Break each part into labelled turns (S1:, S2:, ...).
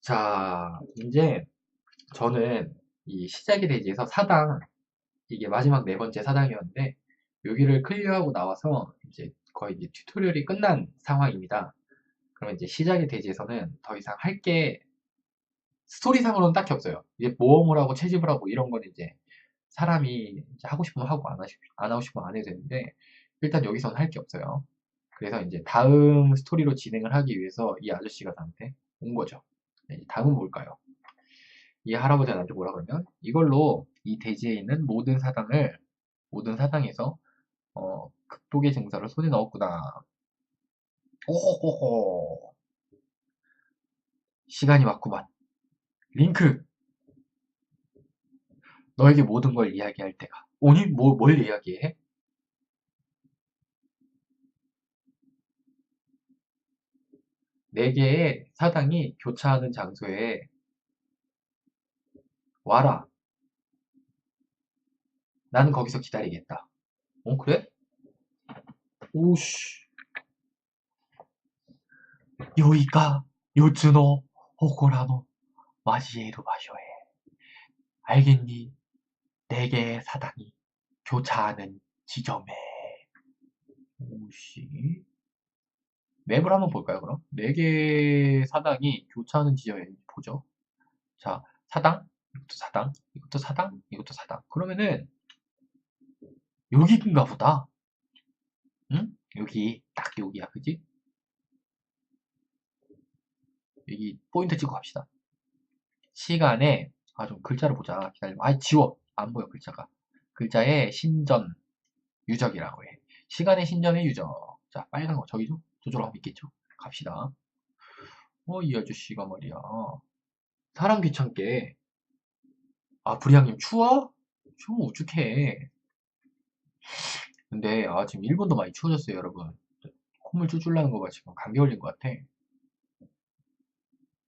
S1: 자, 이제 저는 이 시작이 대지에서 사당, 이게 마지막 네 번째 사당이었는데, 여기를 클리어하고 나와서 이제 거의 이제 튜토리얼이 끝난 상황입니다. 그러면 이제 시작의 대지에서는 더 이상 할 게 스토리상으로는 딱히 없어요. 이제 모험을 하고 채집을 하고 이런 건 이제 사람이 이제 하고 싶으면 하고 안 하고 싶으면 안 해도 되는데, 일단 여기서는 할 게 없어요. 그래서 이제 다음 스토리로 진행을 하기 위해서 이 아저씨가 나한테 온 거죠. 네, 다음은 뭘까요? 이 할아버지가 나한테 뭐라 그러면 이걸로 이 대지에 있는 모든 사당을 모든 사당에서 어, 극복의 증서를 손에 넣었구나. 오호호호. 시간이 왔구만. 링크. 너에게 모든 걸 이야기할 때가. 오니 뭐, 뭘 이야기해? 네 개의 사당이 교차하는 장소에 와라. 나는 거기서 기다리겠다. 어, 그래? 오씨. 요이가 요츠노 호코라노 마지에루 마쇼에. 알겠니? 네 개의 사당이 교차하는 지점에. 오씨. 맵을 한번 볼까요, 그럼? 네 개의 사당이 교차하는 지점에 보죠. 자, 사당, 이것도 사당, 이것도 사당, 이것도 사당. 그러면은 여기인가 보다. 응? 여기 딱 여기야, 그지? 여기 포인트 찍고 갑시다. 시간에 아 좀 글자를 보자. 기다려. 아 지워. 안 보여 글자가. 글자에 신전 유적이라고 해. 시간의 신전의 유적. 자 빨간 거 저기죠? 가면 있겠죠? 갑시다. 어 이 아저씨가 말이야. 사람 귀찮게 아 불이양님 추워? 추워 우죽해. 근데 아 지금 일본도 많이 추워졌어요 여러분. 콧물 쫄쫄 나는 거 봐 지금 감기 걸린 것 같아.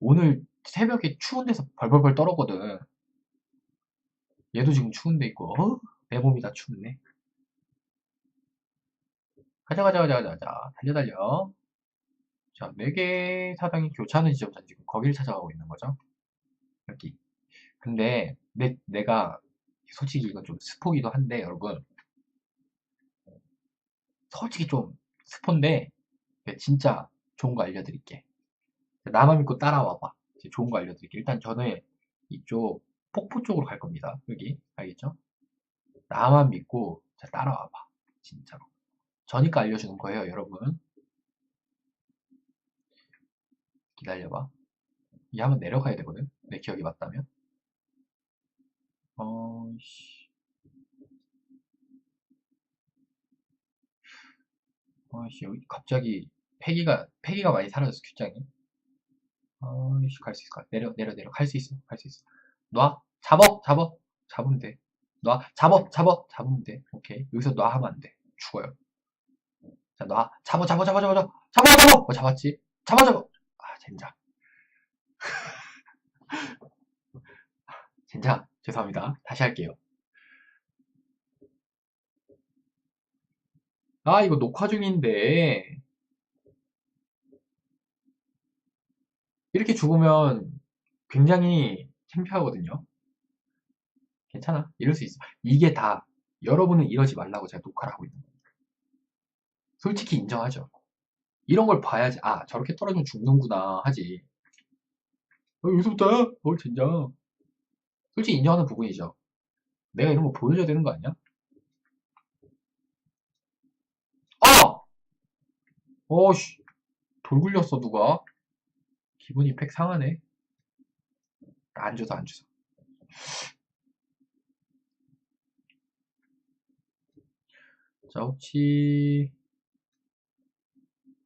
S1: 오늘 새벽에 추운 데서 벌벌벌 떨었거든. 얘도 지금 추운데 있고, 어? 내 몸이 다 춥네. 가자, 가자, 가자, 가자, 가자. 달려, 달려. 자, 4개 사당이 교차하는 지점전 지금 거기를 찾아가고 있는 거죠. 여기. 근데, 내, 내가, 솔직히 이건 좀 스포기도 한데, 여러분. 솔직히 좀 스포인데, 진짜 좋은 거 알려드릴게. 나만 믿고 따라와봐. 좋은 거 알려드릴게요. 일단 저는 이쪽 폭포 쪽으로 갈 겁니다. 여기 알겠죠? 나만 믿고 자, 따라와봐. 진짜로. 저니까 알려주는 거예요, 여러분. 기다려봐. 이게 한번 내려가야 되거든. 내 기억이 맞다면. 어 씨. 어씨, 여기 갑자기 폐기가, 폐기가 많이 사라졌어, 큐장이. 어이씨, 갈 수 있을 것 같아. 내려, 내려, 내려. 갈 수 있어. 갈 수 있어. 놔. 잡어, 잡어. 잡으면 돼. 놔. 잡어, 잡어. 잡으면 돼. 오케이. 여기서 놔 하면 안 돼. 죽어요. 자, 놔. 잡어, 잡어, 잡어, 잡어, 잡어. 잡어, 잡어! 어, 잡았지? 잡어, 잡어! 아, 젠장. 젠장. 죄송합니다. 다시 할게요. 아, 이거 녹화 중인데. 이렇게 죽으면 굉장히 창피하거든요. 괜찮아. 이럴 수 있어. 이게 다 여러분은 이러지 말라고 제가 녹화를 하고 있는 겁니다. 솔직히 인정하죠. 이런 걸 봐야지. 아, 저렇게 떨어지면 죽는구나 하지. 어, 여기서부터? 뭘 진정. 솔직히 인정하는 부분이죠. 내가 이런 거 보여줘야 되는 거 아니야? 아! 어씨, 돌 굴렸어, 누가? 기분이 팩 상하네. 안 줘서 안 줘서. 자, 혹시,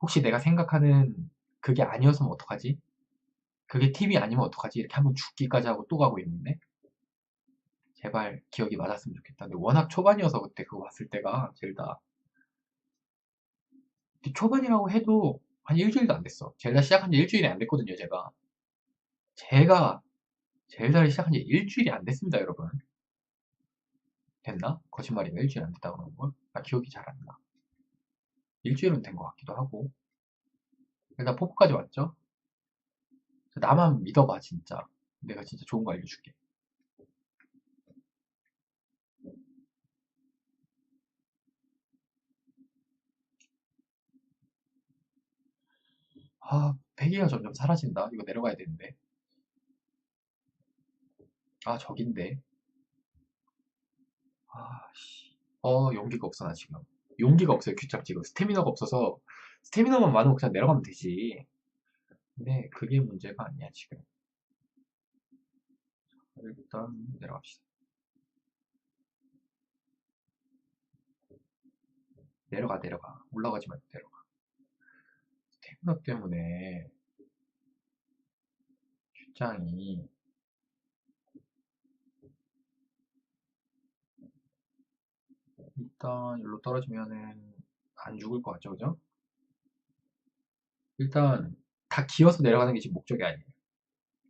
S1: 혹시 내가 생각하는 그게 아니었으면 어떡하지? 그게 TV 아니면 어떡하지? 이렇게 한번 죽기까지 하고 또 가고 있는데? 제발 기억이 맞았으면 좋겠다. 근데 워낙 초반이어서 그때 그거 봤을 때가 젤다. 초반이라고 해도 한 일주일도 안 됐어. 젤다 시작한 지 일주일이 안 됐거든요, 제가. 제가 젤다를 시작한 지 일주일이 안 됐습니다, 여러분. 됐나? 거짓말인가? 일주일 안 됐다고 그러는 걸? 나 기억이 잘 안 나. 일주일은 된 것 같기도 하고. 일단 포포까지 왔죠? 나만 믿어봐, 진짜. 내가 진짜 좋은 거 알려줄게. 아, 패기가 점점 사라진다. 이거 내려가야 되는데. 아, 저긴데. 아, 씨. 어, 용기가 없어, 나 지금. 용기가 없어요, 큐착 지금. 스태미너가 없어서. 스태미너만 많으면 그냥 내려가면 되지. 근데 그게 문제가 아니야, 지금. 일단 내려갑시다. 내려가, 내려가. 올라가지 말고 내려가. 스태미너 때문에 큐장이 일단 일로 떨어지면은 안 죽을 것 같죠, 그죠? 일단 다 기어서 내려가는 게 지금 목적이 아니에요.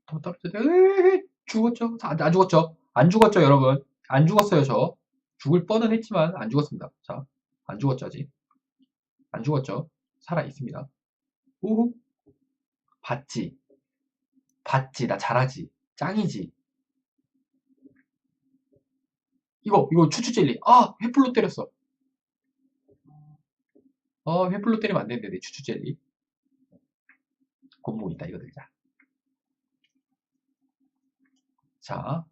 S1: 더 떨어져야 돼. 죽었죠? 안, 안 죽었죠? 안 죽었죠, 여러분? 안 죽었어요, 저. 죽을 뻔은 했지만 안 죽었습니다. 자, 안 죽었죠, 아직. 안 죽었죠? 살아 있습니다. 우후. 봤지? 봤지? 나 잘하지? 짱이지? 이거, 이거 추추 젤리. 아, 횃불로 때렸어. 어, 횃불로 때리면 안 되는데, 내 추추 젤리. 곰목 있다, 이거 들자. 자,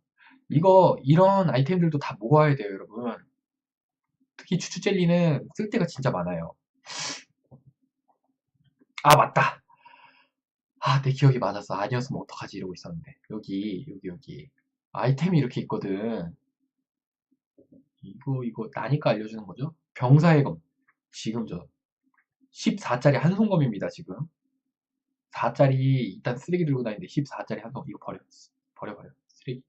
S1: 이거, 이런 아이템들도 다 모아야 돼요, 여러분. 특히 추추 젤리는 쓸 데가 진짜 많아요. 아, 맞다. 아, 내 기억이 맞았어. 아니었으면 어떡하지? 이러고 있었는데. 여기, 여기, 여기. 아이템이 이렇게 있거든. 이거, 이거, 나니까 알려주는 거죠? 병사의 검. 지금 저, 14짜리 한송검입니다, 지금. 4짜리, 일단 쓰레기 들고 다니는데 14짜리 한송, 이거 버려. 버려, 버려. 쓰레기.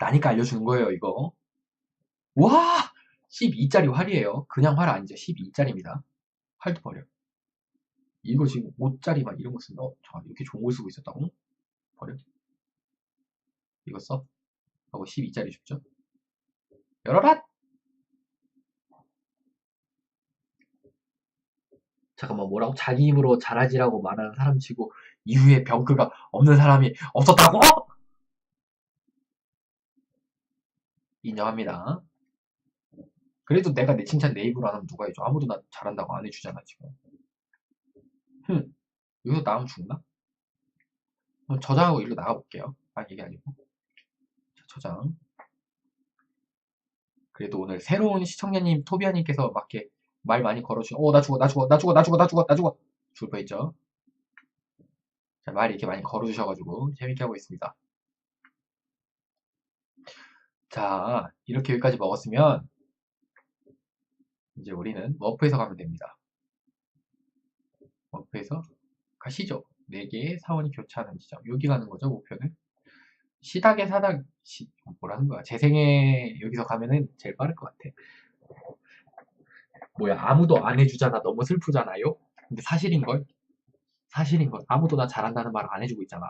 S1: 나니까 알려주는 거예요, 이거. 와! 12짜리 활이에요. 그냥 활 아니죠. 12짜리입니다. 활도 버려. 이거 지금 5짜리 막 이런 거 쓴다. 어, 저 이렇게 좋은 걸 쓰고 있었다고? 버려. 이거 써. 하고 12짜리 줍죠. 열어라! 잠깐만 뭐라고? 자기 입으로 잘하지라고 말하는 사람 치고 이후에 병크가 없는 사람이 없었다고? 인정합니다. 그래도 내가 내 칭찬 내 입으로 안 하면 누가 해줘? 아무도 나 잘한다고 안 해주잖아 지금. 흠. 여기서 나오면 죽나? 그럼 저장하고 일로 나가볼게요. 아니 이게 아니고. 자, 저장. 그래도 오늘 새로운 시청자님 토비아님께서 막 이렇게 말 많이 걸어주시고 어나 죽어 나 죽어 나 죽어 나 죽어 나 죽어 나 죽어 죽을 뻔했죠. 자, 말 이렇게 많이 걸어주셔가지고 재밌게 하고 있습니다. 자, 이렇게 여기까지 먹었으면 이제 우리는 워프에서 가면 됩니다. 워프에서 가시죠. 4개의 사원이 교차하는 지점. 여기 가는 거죠, 목표는. 시닥의 사닥, 시, 뭐라는 거야. 재생에 여기서 가면은 제일 빠를 것 같아. 뭐야, 아무도 안 해주잖아. 너무 슬프잖아요? 근데 사실인걸? 사실인걸. 아무도 나 잘한다는 말 안 해주고 있잖아.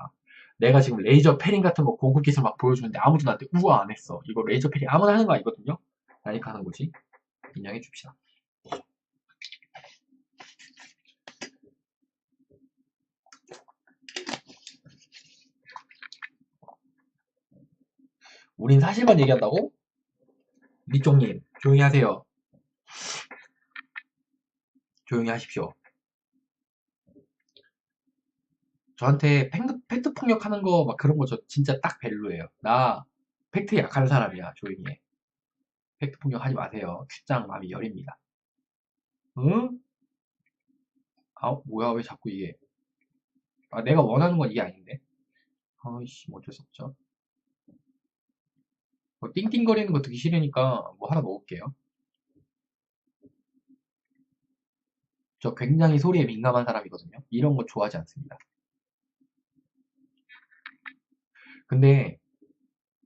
S1: 내가 지금 레이저 패링 같은 거 고급 기술 막 보여주는데 아무도 나한테 우와 안 했어. 이거 레이저 패링 아무나 하는 거 아니거든요? 나니까 하는 거지. 인정해 줍시다. 우린 사실만 얘기한다고? 리쪽님, 조용히 하세요. 조용히 하십시오. 저한테 팩트, 폭력하는 거 막 그런 거 저 진짜 딱 벨로예요. 나 팩트 약한 사람이야. 조용히 해. 팩트 폭력하지 마세요. 큐장 마음이 열입니다. 응? 아 뭐야 왜 자꾸 이게 아 내가 원하는 건 이게 아닌데 아이씨 뭐 어쩔 수 없죠. 뭐 띵띵거리는 거 듣기 싫으니까 뭐 하나 먹을게요. 저 굉장히 소리에 민감한 사람이거든요. 이런 거 좋아하지 않습니다. 근데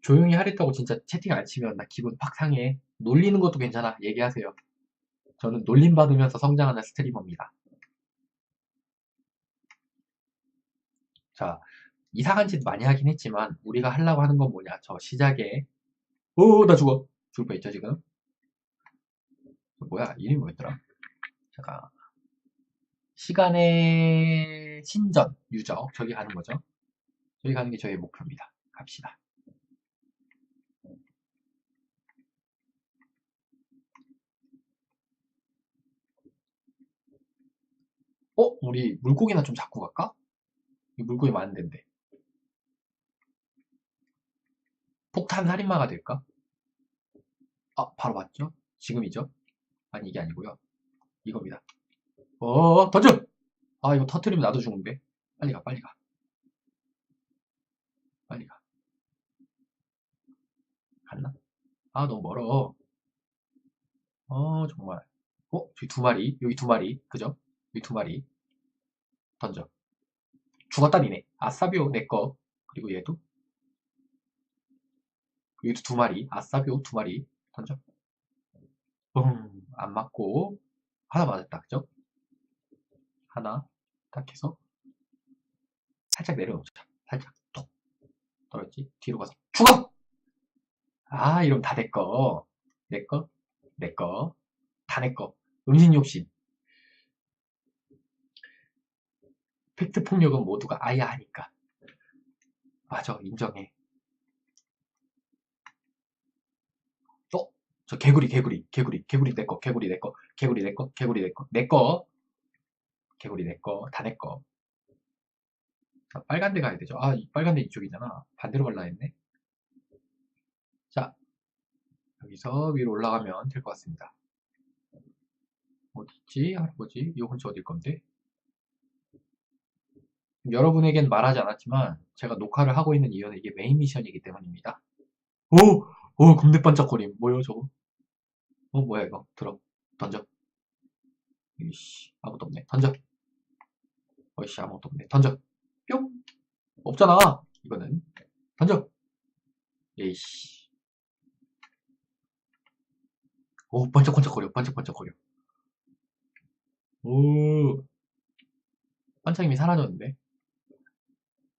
S1: 조용히 하랬다고 진짜 채팅 안 치면 나 기분 팍 상해. 놀리는 것도 괜찮아. 얘기하세요. 저는 놀림 받으면서 성장하는 스트리머입니다. 자, 이상한 짓 많이 하긴 했지만 우리가 하려고 하는 건 뭐냐? 저 시작에 오, 나 죽어. 죽을 뻔했죠 지금. 뭐야? 이름이 뭐였더라? 잠깐. 시간의 친전, 유적, 저기 가는 거죠. 저기 가는 게 저희 목표입니다. 갑시다. 어? 우리 물고기나 좀 잡고 갈까? 이 물고기 많은 데인데. 폭탄 살인마가 될까? 아, 바로 맞죠? 지금이죠? 아니, 이게 아니고요. 이겁니다. 어, 던져! 아, 이거 터트리면 나도 죽는데. 빨리 가, 빨리 가. 빨리 가. 갔나? 아, 너무 멀어. 어, 정말. 어, 저기 두 마리. 여기 두 마리. 그죠? 여기 두 마리. 던져. 죽었다, 니네. 아싸비오, 내꺼. 그리고 얘도. 여기도 두 마리. 아싸비오, 두 마리. 던져. 음, 안 맞고. 하나 맞았다, 그죠? 하나, 딱 해서. 살짝 내려놓자. 살짝, 톡. 떨어졌지? 뒤로 가서. 죽어! 아, 이러면 다 내꺼. 내꺼, 내꺼. 다 내꺼. 음식 욕심. 팩트 폭력은 모두가 아야 하니까. 맞아, 인정해. 또, 저 개구리, 개구리, 개구리, 개구리 내꺼, 개구리 내꺼, 개구리 내꺼, 개구리 내꺼, 내꺼. 개구리 내꺼, 다 내꺼. 자, 빨간 데 가야 되죠. 아, 이 빨간 데 이쪽이잖아. 반대로 갈라 했네. 자, 여기서 위로 올라가면 될 것 같습니다. 어디있지? 할아버지? 이 혼자 어딜 건데? 여러분에겐 말하지 않았지만 제가 녹화를 하고 있는 이유는 이게 메인 미션이기 때문입니다. 오! 오! 금대 반짝거림. 뭐야 저거? 어 뭐야 이거? 들어. 던져. 이씨 아무것도 없네. 던져. 어이씨 아무것도 없네. 던져. 뿅! 없잖아. 이거는. 던져. 에이씨. 오 반짝반짝거려. 반짝반짝거려. 오. 반짝임이 사라졌는데.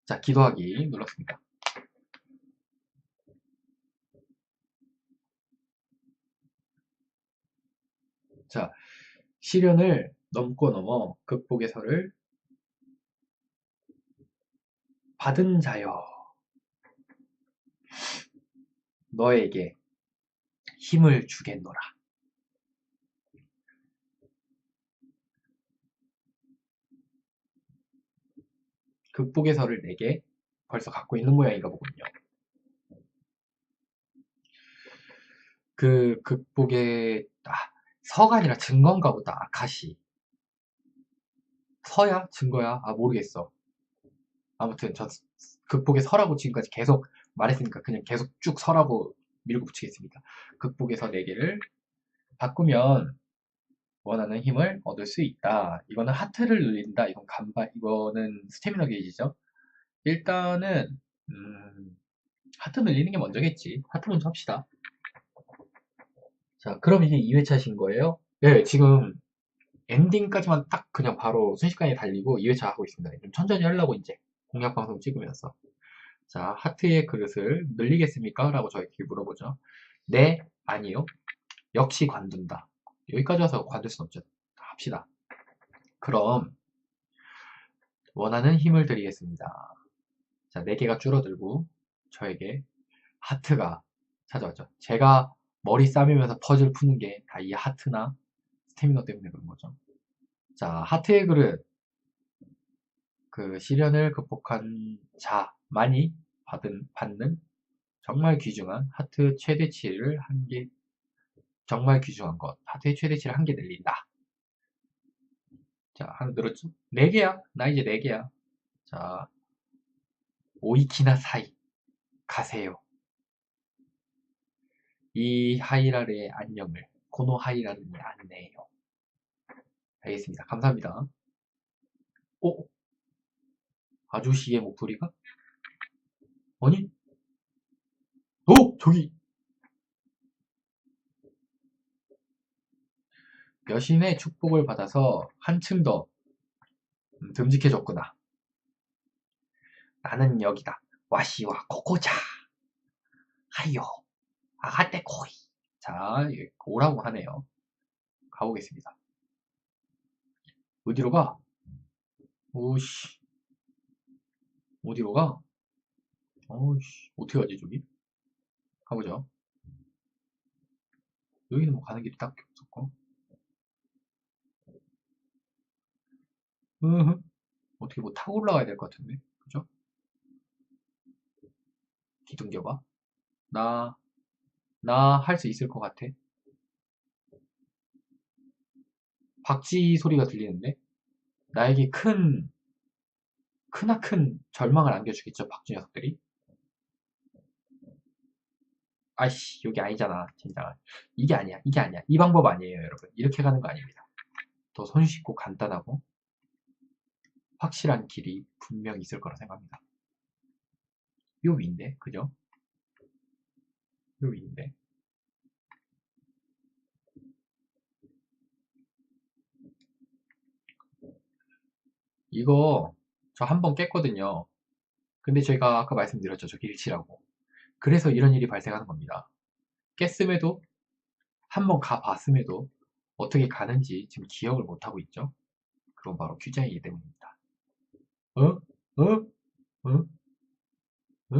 S1: 자, 기도하기 눌렀습니다. 자, 시련을 넘고 넘어 설을 받은 자여 너에게 힘을 주겠노라. 설을 내게 벌써 갖고 있는 모양인가 보군요. 그 극복의 아, 서가 아니라 증거인가 보다. 아카시. 서야? 증거야? 아 모르겠어. 아무튼 저 극복의 서라고 지금까지 계속 말했으니까 그냥 계속 쭉 서라고 밀고 붙이겠습니다. 극복의 서 4개를 바꾸면 원하는 힘을 얻을 수 있다. 이거는 하트를 늘린다. 이건 간발, 이거는 스태미너 게이지죠. 일단은 음, 하트 늘리는 게 먼저겠지. 하트 먼저 합시다. 자, 그럼 이게 2회차신 거예요? 네, 지금 엔딩까지만 딱 그냥 바로 순식간에 달리고 2회차 하고 있습니다. 좀 천천히 하려고 이제 공약 방송 찍으면서. 자, 하트의 그릇을 늘리겠습니까? 라고 저에게 물어보죠. 네, 아니요. 역시 관둔다. 여기까지 와서 관둘 순 없죠. 합시다. 그럼 원하는 힘을 드리겠습니다. 자, 4개가 줄어들고 저에게 하트가 찾아왔죠. 제가 머리 싸매면서 퍼즐 푸는 게 다 이 하트나 스태미너 때문에 그런 거죠. 자, 하트의 그릇. 그 시련을 극복한 자만이 받은, 받는 정말 귀중한 하트 최대치를 한 개, 정말 귀중한 것. 하트의 최대치를 한 개 늘린다. 자, 하나 늘었죠? 4개야. 나 이제 4개야. 자, 오이키나 사이. 가세요. 이 하이라르의 안녕을 고노 하이라르니 안내요. 알겠습니다. 감사합니다. 오? 아저씨의 목소리가? 아니? 오! 저기! 여신의 축복을 받아서 한층 더 음, 듬직해졌구나. 나는 여기다. 와시와 코코자. 하이요. 아가떼 코이. 자, 오라고 하네요. 가보겠습니다. 어디로 가? 오씨. 어디로 가? 어이씨, 어떻게 가지, 저기? 가보자. 여기는 뭐 가는 길이 딱히 없었고. 어떻게 뭐 타고 올라가야 될 것 같은데? 그죠? 기둥 겨봐. 나, 나 할 수 있을 것 같아. 박쥐 소리가 들리는데? 나에게 큰, 크나큰 절망을 안겨주겠죠, 박쥐 녀석들이? 아이씨, 여기 아니잖아, 진짜. 이게 아니야, 이게 아니야. 이 방법 아니에요, 여러분. 이렇게 가는 거 아닙니다. 더 손쉽고 간단하고 확실한 길이 분명히 있을 거라 생각합니다. 요 위인데, 그죠? 요 위인데. 이거 저 한 번 깼거든요. 근데 제가 아까 말씀드렸죠. 저 길치라고. 그래서 이런 일이 발생하는 겁니다. 깼음에도 한 번 가봤음에도 어떻게 가는지 지금 기억을 못하고 있죠. 그건 바로 규정이기 때문입니다. 어? 어? 어? 어?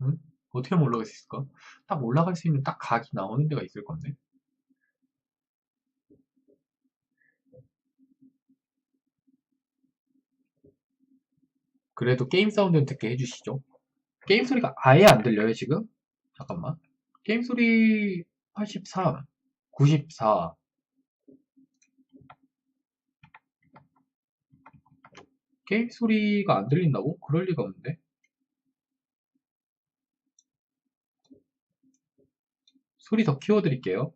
S1: 어? 어떻게 하면 올라갈 수 있을까? 딱 올라갈 수 있는 딱 각이 나오는 데가 있을 건데. 그래도 게임 사운드는 듣게 해주시죠. 게임 소리가 아예 안 들려요, 지금? 잠깐만. 게임 소리 83, 94. 게임 소리가 안 들린다고? 그럴 리가 없는데. 소리 더 키워드릴게요.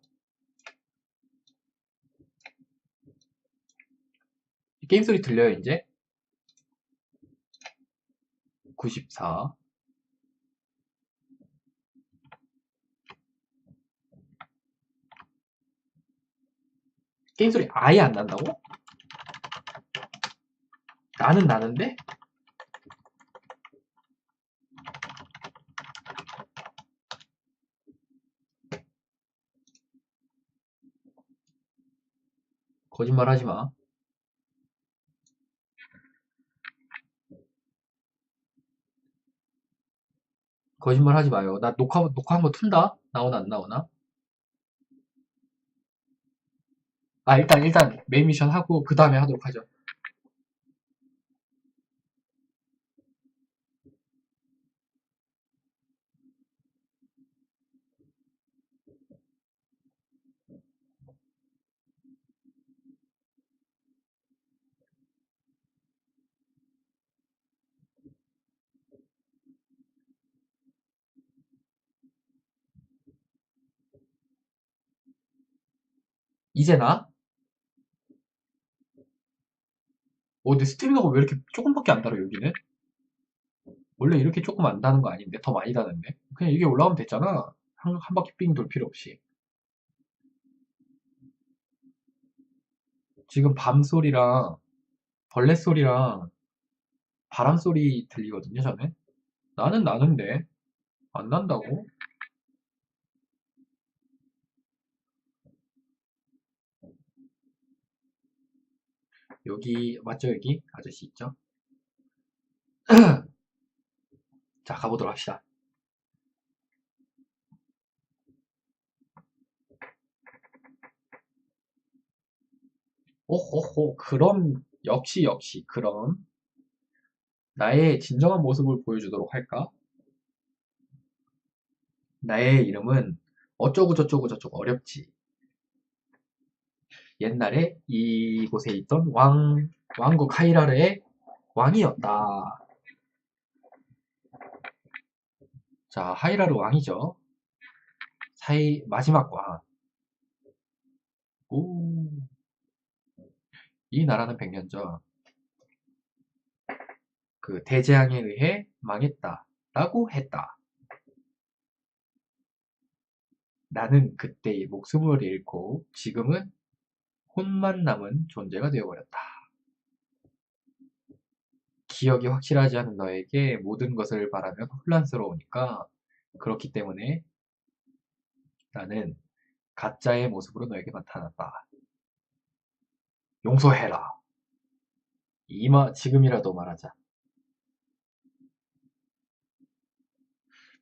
S1: 게임 소리 들려요, 이제? 94. 게임 소리 아예 안 난다고? 나는 나는데? 거짓말 하지 마. 거짓말 하지 마요. 나 녹화, 녹화 한번 튼다? 나오나 안 나오나? 아, 일단, 일단, 메인 미션 하고, 그 다음에 하도록 하죠. 이제 나? 어, 근데 스태미나가 왜 이렇게 조금밖에 안 달아, 여기는? 원래 이렇게 조금 안 다는 거 아닌데? 더 많이 다는데? 그냥 이게 올라오면 됐잖아. 한, 한 바퀴 삥 돌 필요 없이. 지금 밤 소리랑 벌레 소리랑 바람 소리 들리거든요, 저는. 나는 나는데. 안 난다고? 여기, 맞죠, 여기? 아저씨 있죠? 자, 가보도록 합시다. 오호호, 그럼, 역시, 역시, 그럼, 나의 진정한 모습을 보여주도록 할까? 나의 이름은 어쩌고 저쩌고 저쩌고 어렵지. 옛날에 이곳에 있던 왕, 왕국 하이라르의 왕이었다. 자, 하이라르 왕이죠. 사이, 마지막 왕. 오. 이 나라는 100년 전, 그 대재앙에 의해 망했다. 라고 했다. 나는 그때의 목숨을 잃고 지금은 혼만 남은 존재가 되어버렸다. 기억이 확실하지 않은 너에게 모든 것을 바라면 혼란스러우니까 그렇기 때문에 나는 가짜의 모습으로 너에게 나타났다. 용서해라. 이마 지금이라도 말하자.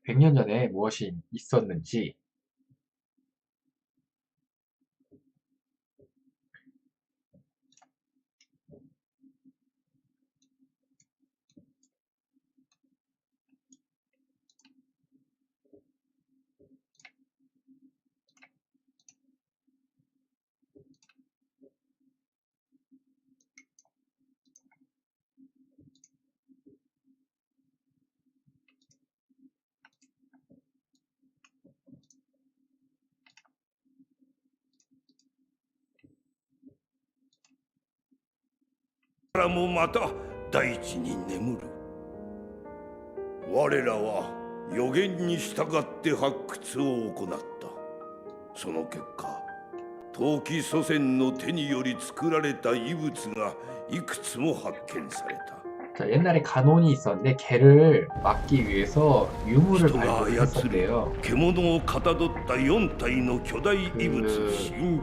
S1: 100년 전에 무엇이 있었는지
S2: らもまた大地に眠る我らは予言に従って発掘を行ったその結果陶器祖先の手により作られた遺物がいくつも発見された
S1: 자, 옛날에 간혼이 있었는데 걔를 막기 위해서 유물을
S2: 人が
S1: 발굴을
S2: 操る
S1: 했었대요.
S2: 獣をかたどった4体の巨大遺物
S1: 그
S2: 真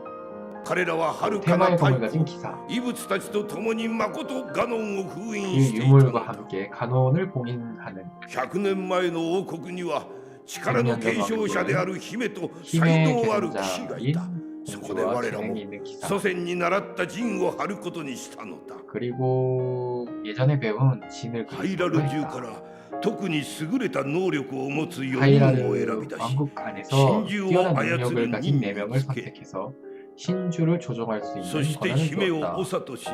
S2: 彼らは遥かな
S1: 테마의
S2: 太
S1: 검을 가진
S2: 古
S1: 기사
S2: 異物たちと共に誠ガノンを封印
S1: 그
S2: していた
S1: 유물과
S2: のだ
S1: 함께 간혼을 봉인하는
S2: 100年前の王国には力の継承者である姫と才
S1: 힘의
S2: 能ある騎士がい
S1: 계승자인
S2: たそこで
S1: 공주와
S2: 我らも
S1: 재능이 있는 기사
S2: 祖先に習った陣を張ることにしたのだ
S1: 그리고 예전에 배운 진을
S2: ハイラル
S1: 그리고
S2: 中か
S1: 했다.
S2: ら特に優れた能力を持つ4人を
S1: 하이라르
S2: 選び出し
S1: 왕국 안에서
S2: 신주와
S1: 뛰어난
S2: 아야츠를
S1: 능력을 가진
S2: 닌
S1: 4명을
S2: 녀석에
S1: 선택해서 신주를 조종할 수
S2: そ
S1: 있는
S2: して
S1: 권한을
S2: 姫を
S1: 주었다.
S2: 長とし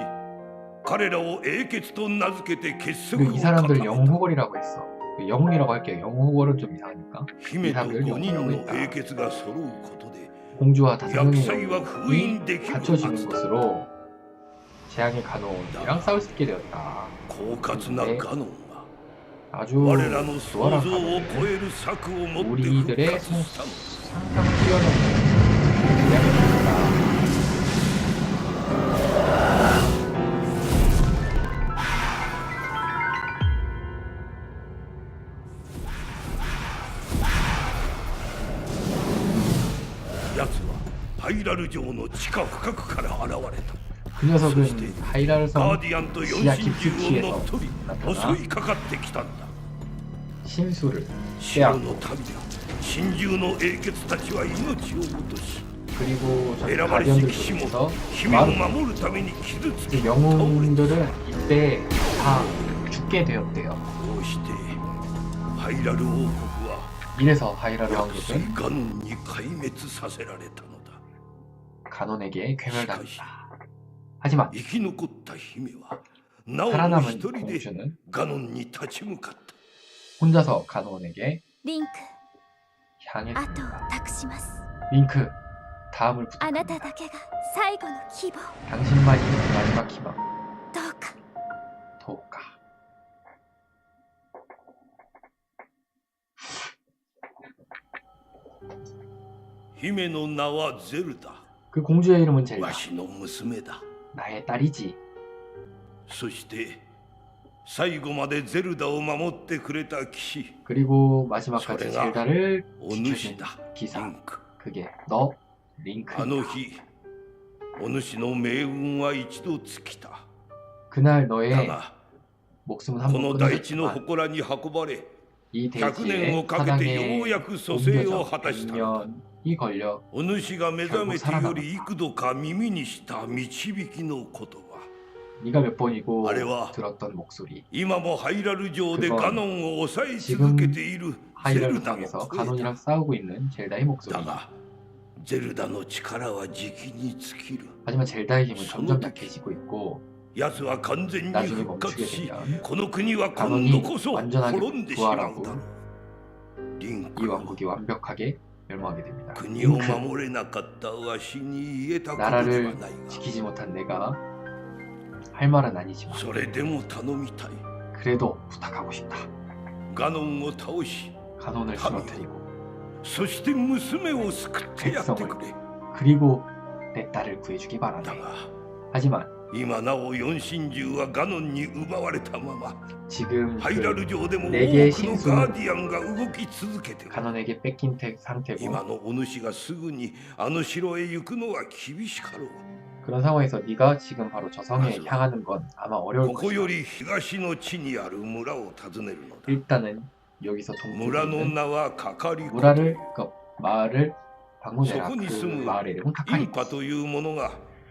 S2: 彼らを英傑と名付けて結束
S1: 그리고
S2: を
S1: 이
S2: 固め
S1: 사람들
S2: た
S1: 영호걸이라고 했어. 그 영웅이라고 할게요. 영호걸은 좀 이상하니까.
S2: 姫と
S1: 사람들
S2: 5人
S1: 영웅이라고
S2: の
S1: 했다.
S2: 英傑が揃うことで
S1: 공주와 다섯
S2: 厄
S1: 명의
S2: 災は封
S1: 영웅이
S2: 印できるは
S1: 갖춰지는
S2: ずだ
S1: 것으로 재앙의 간호이랑 싸울 수 있게 되었다.
S2: 狡猾なガノンは
S1: 아주
S2: 我らの想
S1: 수월한
S2: 像を
S1: 가문을
S2: 超える策を持って復
S1: 우리들의
S2: 活
S1: 성-
S2: したの
S1: 상상 뛰어넘는
S2: ハイラル城の地下深くから現れた
S1: 그 녀석은
S2: 소시대.
S1: 하이라르성
S2: ガーディアンと四
S1: 지하
S2: 神獣を乗っ
S1: 깊숙이에서
S2: 取り
S1: 나타나
S2: 襲いかかってきたんだ
S1: 신수를
S2: 城の
S1: 빼앗고
S2: 民だ神獣の英傑たちは命を落とし
S1: 그리고 저
S2: 選ばれし
S1: 가디언들
S2: 騎士も
S1: 중에서
S2: 姫を
S1: 마루
S2: 守るために傷つき
S1: 그 영웅들은 이때 다 죽게 되었대요.
S2: こうしてハイラル王国は
S1: 이래서 하이라르
S2: 厄
S1: 왕국은 간원에게 괴멸당했다. 하지만 살아남은 공주는 혼자서 간원에게
S3: 향해
S1: 링크 다음을 부탁합니다. 당신만이 마지막 희망. 도가.
S2: 히메의 이름은 젤다.
S1: 그 공주의 이름은 젤다.
S2: わしの娘だ
S1: 나의 딸이지.
S2: そして最後までゼルダを守ってくれた騎士
S1: 그리고 마지막까지
S2: 저래가
S1: 젤다를
S2: お
S1: 지켜준
S2: 主だ
S1: 기사.
S2: リンク
S1: 그게 너, 링크.
S2: あの日お主の命運は一度尽きた
S1: 그날
S2: だ
S1: 너의
S2: が
S1: 목숨은
S2: こ
S1: 한번
S2: の大地の
S1: 끊어졌지만
S2: 祠に運ばれ
S1: 이
S2: 100年を
S1: 대지에
S2: かけてよ
S1: 사당에
S2: うやく蘇生を
S1: 옮겨져
S2: 果たしたのだ
S1: 100 년이 걸려
S2: お主が目覚めてより幾度か耳にした導きの言葉
S1: 네가 몇 번이고
S2: 아래와
S1: 들었던 목소리
S2: 今もハイラル城で
S1: 그건
S2: ガノンを抑え続けているゼルダの
S1: 하이라르성에서
S2: 声だ
S1: 가논이랑 싸우고 있는 젤다의 목소리
S2: だがゼルダの力はじきに尽きる
S1: 하지만 젤다의 힘은 점점
S2: 손으로
S1: 약해지고 있고
S2: 奴は完全に
S1: 나중에
S2: 復活
S1: 멈추게
S2: し
S1: 되면
S2: この国は今
S1: 가논이
S2: 度こそ
S1: 완전하게
S2: 滅んでしまうだろ
S1: 부활하고
S2: うリン
S1: 이
S2: クよ
S1: 왕국이 완벽하게 멸망하게 됩니다.
S2: 国を
S1: 링크,
S2: 守れなかったわしに言えたことでは
S1: 나라를
S2: ないが
S1: 지키지 못한 내가 할 말은 아니지만
S2: それでも頼みたい
S1: 그래도 부탁하고 싶다.
S2: ガノンを倒し
S1: 가논을
S2: 하며.
S1: 쓰러뜨리고
S2: そして娘を救ってやってくれ
S1: 그리고 내 딸을 구해주기 바라네.
S2: だが
S1: 하지만
S2: 今なお四神獣はガノンに奪われたまま
S1: 지금
S2: ハイラ
S1: 그
S2: ル城でも多く
S1: 네 개의
S2: の
S1: 신수는
S2: ガーディアンが動き続けておる
S1: 간원에게 뺏긴 태- 상태고
S2: 今のお主がすぐにあの城へ行くのは厳しかろう
S1: 그런 상황에서 네가 지금 바로 저 성에 향하는 건 아마 어려울
S2: ここ
S1: 것이다.
S2: より東の地にある村を訪ねるのだ
S1: 일단은 여기서
S2: 村
S1: 동쪽에
S2: の
S1: 있는
S2: 名はカカリコ
S1: 무라를 그 마을을 방문해라.
S2: そこに
S1: 그
S2: 住む
S1: 마을의 이름은
S2: イン
S1: 카카리.
S2: パという者がお主の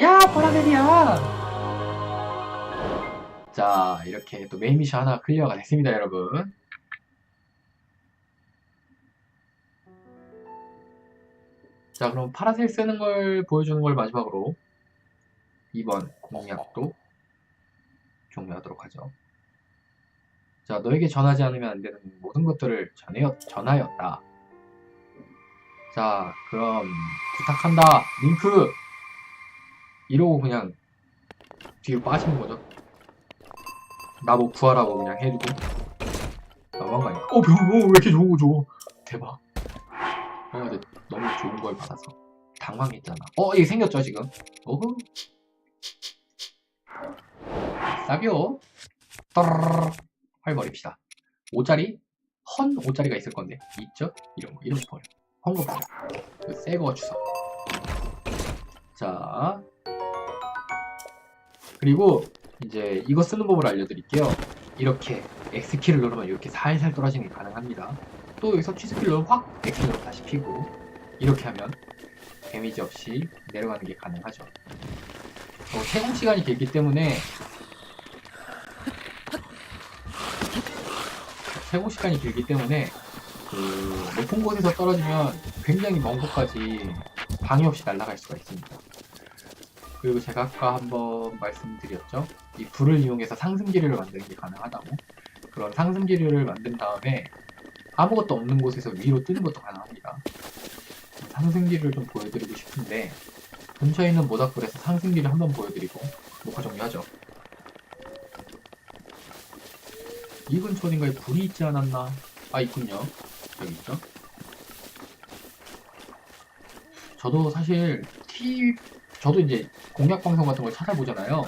S1: 야 파라셀이야. 자 이렇게 또 메인 미션 하나 클리어가 됐습니다, 여러분. 자 그럼 파라셀 쓰는 걸 보여주는 걸 마지막으로 이번 공약도 종료하도록 하죠. 자, 너에게 전하지 않으면 안 되는 모든 것들을 전하였, 전하였다. 자, 그럼 부탁한다. 링크! 이러고 그냥 뒤로 빠지는 거죠. 나 뭐 구하라고 그냥 해주고. 너무한 거 아니야? 어, 병, 어, 왜 이렇게 좋은 거 줘? 대박. 어, 근데 너무 좋은 걸 받아서 당황했잖아. 어, 이게 생겼죠, 지금? 어후. 싸비오 떠르르르 활버립시다 5짜리 헌 5짜리가 있을 건데 있죠? 이런 거 이런 거 버려 헌거 버려 그 새거 주워 자 그리고 이제 이거 쓰는 법을 알려드릴게요. 이렇게 X키를 누르면 이렇게 살살 떨어지는 게 가능합니다. 또 여기서 G스키를 누르면 확 X로 다시 피고 이렇게 하면 데미지 없이 내려가는 게 가능하죠. 어, 채공 시간이 길기 때문에 채공 시간이 길기 때문에 그 높은 곳에서 떨어지면 굉장히 먼 곳까지 방해 없이 날아갈 수가 있습니다. 그리고 제가 아까 한번 말씀드렸죠. 이 불을 이용해서 상승기류를 만드는 게 가능하다고. 그런 상승기류를 만든 다음에 아무것도 없는 곳에서 위로 뜨는 것도 가능합니다. 상승기류를 좀 보여드리고 싶은데 근처에 있는 모닥불에서 상승기를 한번 보여드리고 녹화 종료하죠. 이 근처 어딘가에 불이 있지 않았나? 아 있군요. 여기 있죠. 저도 사실 T 저도 이제 공약 방송 같은 걸 찾아보잖아요.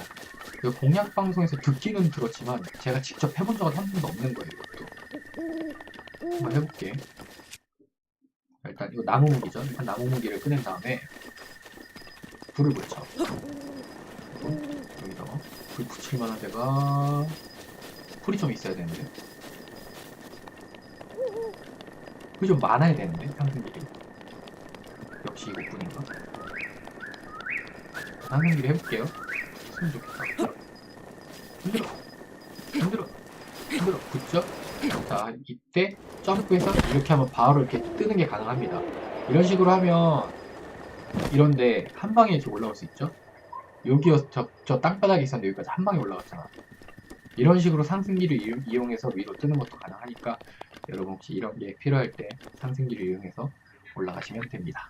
S1: 그 공약 방송에서 듣기는 들었지만 제가 직접 해본 적은 한 번도 없는 거예요. 이것도 한번 해볼게. 자, 일단 이거 나무 무기죠. 일단 나무 무기를 꺼낸 다음에 불을 붙여. 여기서 불 붙일 만한 데가 불이 좀 있어야 되는데. 불이 좀 많아야 되는데 상승길이. 역시 이것뿐인가? 상승길이 해볼게요. 했으면 좋겠다. 흔들어, 흔들어, 흔들어. 붙죠? 자 이때 점프해서 이렇게 하면 바로 이렇게 뜨는 게 가능합니다. 이런 식으로 하면 이런데 한 방에 이렇게 올라올 수 있죠? 여기 저, 저 땅바닥에 있었는데 여기까지 한 방에 올라갔잖아. 이런 식으로 상승기를 이용- 이용해서 위로 뜨는 것도 가능하니까 여러분 혹시 이런 게 필요할 때 상승기를 이용해서 올라가시면 됩니다.